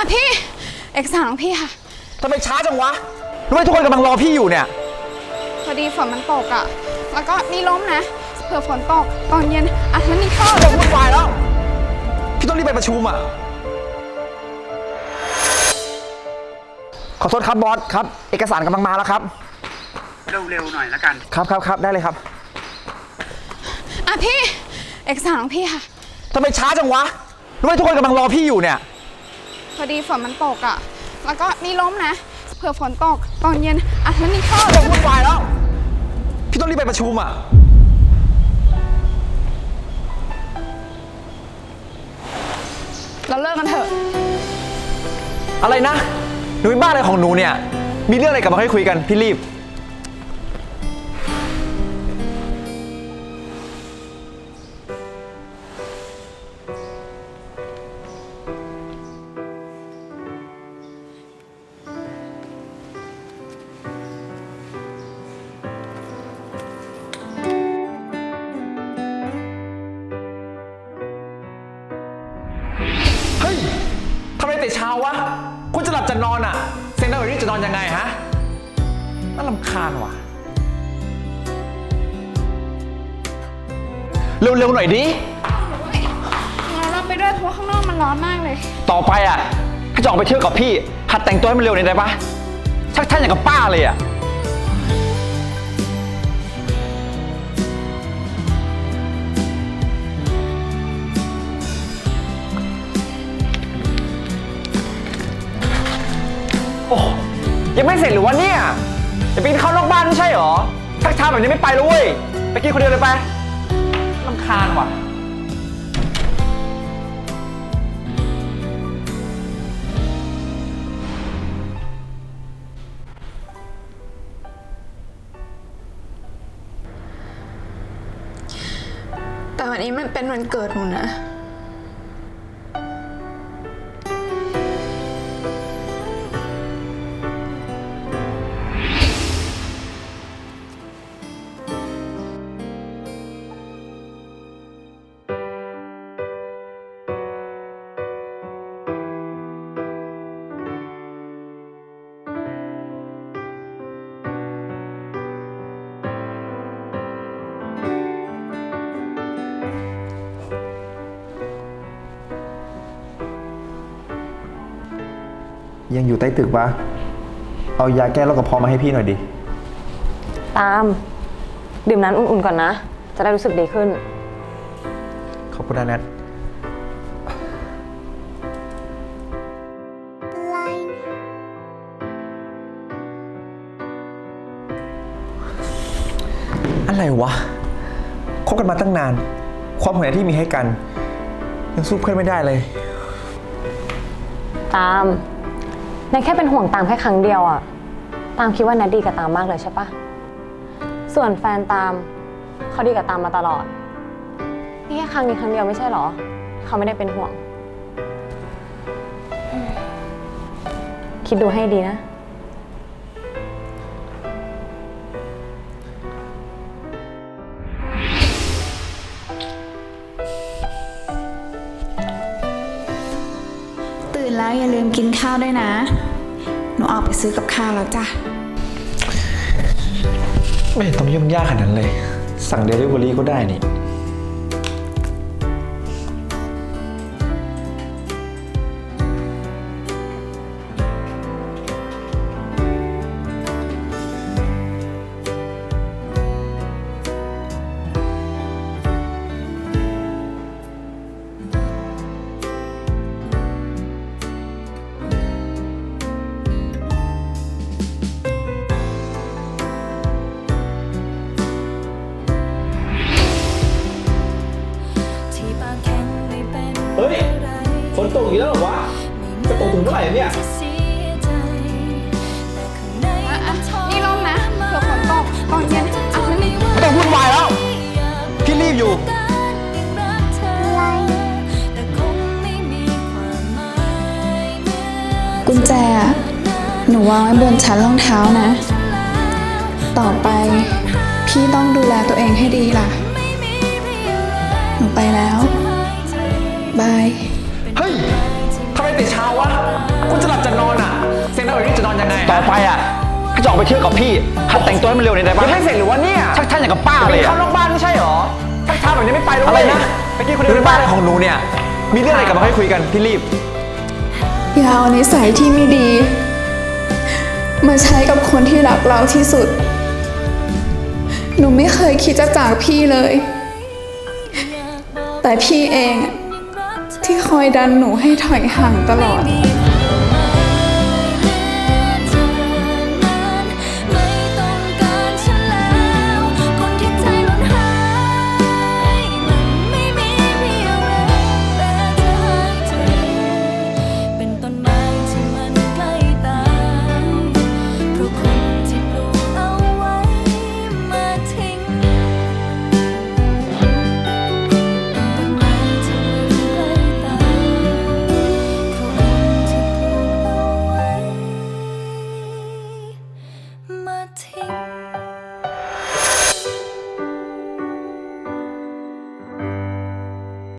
อะพี่ เอกสารของพี่ค่ะ ทำไมช้าจังวะรู้ไหมทุกคนกำลังรอพี่อยู่เนี่ย พอดีฝนมันตกอะแล้วก็นี่ล้มนะ เผื่อฝนตกตอนเย็นอะแล้วนี่เข้าจะวุ่นวายแล้ว พี่ต้องรีบไปประชุมอะ ขอโทษครับบอสครับ เอกสารกำลังมาแล้วครับ เร็วๆหน่อยละกัน ครับครับครับได้เลยครับ อะพี่ เอกสารของพี่ค่ะ ทำไมช้าจังวะรู้ไหมทุกคนกำลังรอพี่อยู่เนี่ยพ อดีฝนมันตกอะแล้วก็นี่ล้มนะ เผื่อฝนตกตอนเย็นอะแล้วนี่เข้าจะวุ่นวายแล้ว พี่ต้องรีบไปประชุมอะ เราเลิกกันเถอะ อะไรนะ หนูเป็นบ้าอะไรของหนูเนี่ย มีเรื่องอะไรกลับมาให้คุยกัน พี่รีบ แต่เช้าวะ คุณจะหลับจะนอนอะ เซ็งได้แบบนี้จะนอนยังไงฮะ น่าลำคาญว่ะ เร็วๆหน่อยดิ งั้นเราไปด้วยเพราะว่าข้างนอกมันร้อนมากเลย ต่อไปอะ ถ้าจะออกไปเที่ยวกับพี่ หัดแต่งตัวให้มันเร็วหน่อยได้ปะชักท่านอย่างกับป้าเลยอะ ยังไม่เสร็จหรือวะเนี่ยจะไปกินข้านอกบ้านไม่ใช่หรอทักช้าแบบนี้ไม่ไปแล้วเว้ยไปกินคนเดียวเลยไปลำคาญว่ะแต่วันนี้มันเป็นวันเกิดหนูนะ ยังอยู่ใต้ตึกปะเอายาแก้โรคกระเพาะมาให้พี่หน่อยดิ ตาม ดื่มน้ำอุ่นๆก่อนนะ จะได้รู้สึกดีขึ้น ขอบคุณนะแนท อะไรวะ คบกันมาตั้งนาน ความห่วงใยที่มีให้กัน ยังสู้เพื่อนไม่ได้เลย ตาม นายแค่เป็นห่วงตามแค่ครั้งเดียวอะตามคิดว่านัดดีกับตามมากเลยใช่ปะส่วนแฟนตามเขาดีกับตามมาตลอด นี่แค่ครั้งนี้ครั้งเดียวไม่ใช่เหรอ เขาไม่ได้เป็นห่วง คิดดูให้ดีนะ นแล้วอย่าลืมกินข้าวด้วยนะ หนูออกไปซื้อกับข้าวแล้วจ้ะ ไม่เห็นต้องยุ่งยากขนาดนั้นเลย สั่งเดลิเวอรี่ก็ได้นี่ นตกอีกแล้วเหรอวะจะตกถึงเมื่อไหร่เนี่ยจะเสียใจแต่ข้างในอะอะมันทรนี่ล้มนะเผื่อฝนตกตอนเย็นอะแล้วนี่ไม่ต้องวุ่นวายแล้ว พี่รีบอยู่การยังรักเธอแต่คงไม่มีความหมายเมื่อกุญแจอะหนูวางไว้บนชั้นรองเท้านะ ต่อไป พี่ต้องดูแลตัวเองให้ดีล่ะ หนูไปแล้ว บาย เฮ้ยทำไมแต่เช้าวะอนยังไงต่อไปอะพี่จะออกไปเที่ยวกับพี่หัดแต่งตัวให้มันเร็วหน่อยได้ปะยังไม่เสร็จหรือวะเนี่ยชักช้าอย่างกับป้าเลยเข้านอกบ้านไม่ใช่หรอชักช้าแบบนี้ไม่ไปแล้วอะไรนะไปกินคนเดียวในบ้านของหนูเนี่ย มีเรื่องอะไรกันมาให้คุยกันพี่รีบอย่าเอานิสัยที่ไม่ดี มาใช้กับคนที่รักเราที่สุด หนูไม่เคยคิดจะจากพี่เลย แต่พี่เองอะ ที่คอยดันหนูให้ถอยห่างตลอด